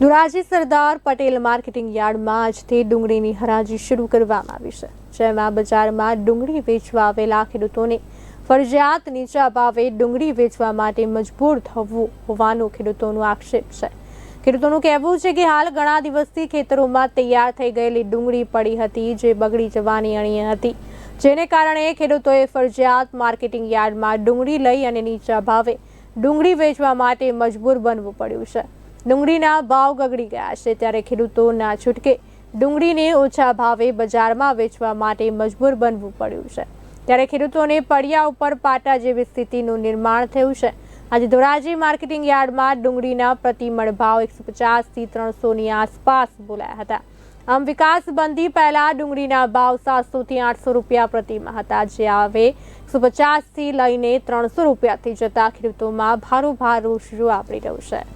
Dhoraji Sardar Patel marketing યાર્ડમાં આજથી ડુંગળીની હરાજી શરૂ કરવામાં આવી છે, જેમાં બજારમાં ડુંગળી વેચવા આવેલા ખેડૂતોને ફરજિયાત નીચા ભાવે ડુંગળી વેચવા માટે મજબૂર થવું હોવાનો ખેડૂતોનો આક્ષેપ છે. ખેડૂતોનું કહેવું છે કે હાલ ઘણા દિવસથી ખેતરોમાં તૈયાર થઈ ગયેલી ડુંગળી પડી હતી, જે બગડી જવાની અણી હતી, જેને કારણે ખેડૂતોએ ફરજિયાત માર્કેટિંગ યાર્ડમાં ડુંગળી લઈ અને નીચા ભાવે ડુંગળી વેચવા માટે મજબૂર બનવું પડ્યું છે. ડુંગળીના ભાવ ગગડી ગયા છે ત્યારે ખેડૂતોના છૂટકે ડુંગળીને ઓછા ભાવે બજારમાં વેચવા માટે મજબૂર બનવું પડ્યું છે. ત્યારે ખેડૂતોને પડિયા ઉપર પાટા જેવી સ્થિતિનું નિર્માણ થયું છે. આજે ધોરાજી માર્કેટિંગ યાર્ડમાં ડુંગળીના પ્રતિમણ ભાવ એકસો પચાસથી ત્રણસોની આસપાસ બોલાયા હતા. આમ વિકાસ બંધી પહેલા ડુંગળીના ભાવ સાતસોથી આઠસો રૂપિયા પ્રતિમા હતા. જે હવે એકસો પચાસથી લઈને ત્રણસો રૂપિયાથી જતા ખેડૂતોમાં ભારું રોષ જોવા મળી રહ્યું છે.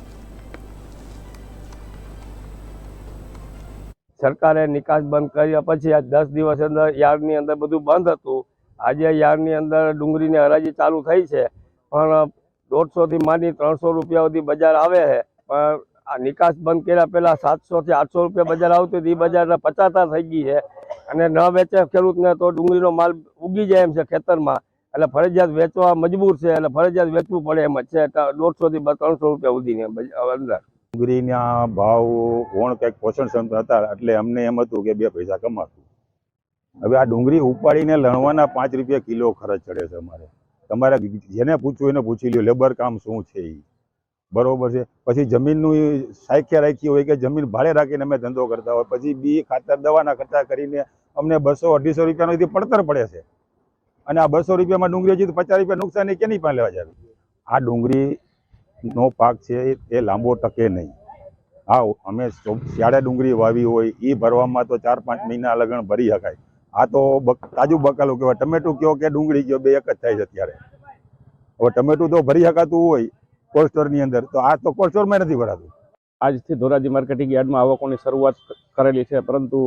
સરકારે નિકાસ બંધ કર્યા પછી આ દસ દિવસ અંદર યાર્ડની અંદર બધું બંધ હતું. આજે યાર્ડની અંદર ડુંગળીની હરાજી ચાલુ થઈ છે. પણ દોઢસોથી માંડી ત્રણસો રૂપિયા સુધી બજાર આવે છે. પણ આ નિકાસ બંધ કર્યા પહેલાં સાતસોથી આઠસો રૂપિયા બજાર આવતું એ બજારને પચાતા થઈ ગઈ છે. અને ન વેચે ખેડૂતને તો ડુંગળીનો માલ ઉગી જાય એમ છે ખેતરમાં. એટલે ફરજિયાત વેચવા મજબૂર છે. એટલે ફરજિયાત વેચવું પડે એમ જ છે. દોઢસોથી ત્રણસો રૂપિયા સુધીની અંદર. ડુંગળીના ભાવ કોણ કંઈક પોષણ ક્ષમતા હતા, એટલે અમને એમ હતું કે બે પૈસા કમાતું હવે આ ડુંગળી ઉપાડીને લણવાના પાંચ રૂપિયા કિલો ખર્ચ ચડે છે અમારે. તમારે જેને પૂછવું એને પૂછી લ્યો લેબર કામ શું છે એ બરોબર છે? પછી જમીનનું સાયખ્ય રાખી હોય કે જમીન ભાડે રાખીને અમે ધંધો કરતા હોય, પછી બી ખાતર, દવાના ખર્ચા કરીને અમને બસો અઢીસો રૂપિયાનો પડતર પડે છે. અને આ બસો રૂપિયામાં ડુંગળી હજી પચાસ રૂપિયા નુકસાન કેની પાસે લેવા જાય આ ડુંગળી નો પાક છે એ લાંબો ટકે નહીં. હા અમે શિયાળે ડુંગળી વાવી હોય એ ભરવામાં તો ચાર પાંચ મહિના લગણ ભરી શકાય. આ તો તાજું બકાલું કહેવાય. ટમેટું કયો કે ડુંગળી કયો, બે એક જ થાય છે અત્યારે. હવે ટમેટું તો ભરી શકાતું હોય કોલ્ડ સ્ટોરની અંદર, તો આ તો કોલ્ડ સ્ટોરમાં નથી ભરાતું. આજથી ધોરાજી માર્કેટિંગ યાર્ડમાં આવકોની શરૂઆત કરેલી છે, પરંતુ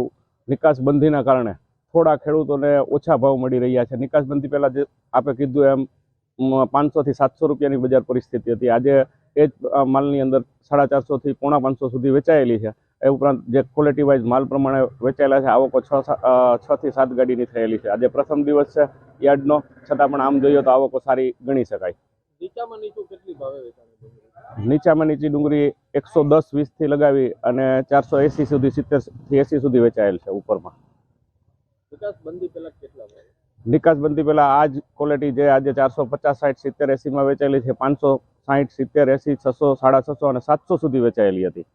નિકાસબંધીના કારણે થોડા ખેડૂતોને ઓછા ભાવ મળી રહ્યા છે. નિકાસબંધી પહેલાં જે આપે કીધું એમ પાંચસોથી સાતસો રૂપિયાની બજાર પરિસ્થિતિ હતી. આજે એ જ માલની અંદર સાડા ચારસોથી પોણા પાંચસો સુધી વેચાયેલી છે. એ ઉપરાંત જે ક્વોલિટી વાઇઝ માલ પ્રમાણે વેચાયેલા છે આવકો છ છ થી સાત ગાડીની થયેલી છે. આજે પ્રથમ દિવસ છે યાર્ડનો. છતાં પણ આમ જોઈએ તો આવકો સારી ગણી શકાય. નીચામાં નીચું કેટલી ભાવે વેચાણી નીચામાં નીચી ડુંગળી એકસો દસ વીસથી લગાવી અને ચારસો એંસી સુધી સિત્તેરથી એંસી સુધી વેચાયેલ છે ઉપરમાં. વિકાસ બંધી પહેલા કેટલા ભાવે? નિકાસ બંધી પહેલાં આ જ ક્વોલિટી જે આજે ચારસો પચાસ સાઠ સિત્તેર એંસીમાં વેચાયેલી છે, પાંચસો સાઠ સિત્તેર એંસી, છસો, સાડા છસો અને સાતસો સુધી વેચાયેલી હતી.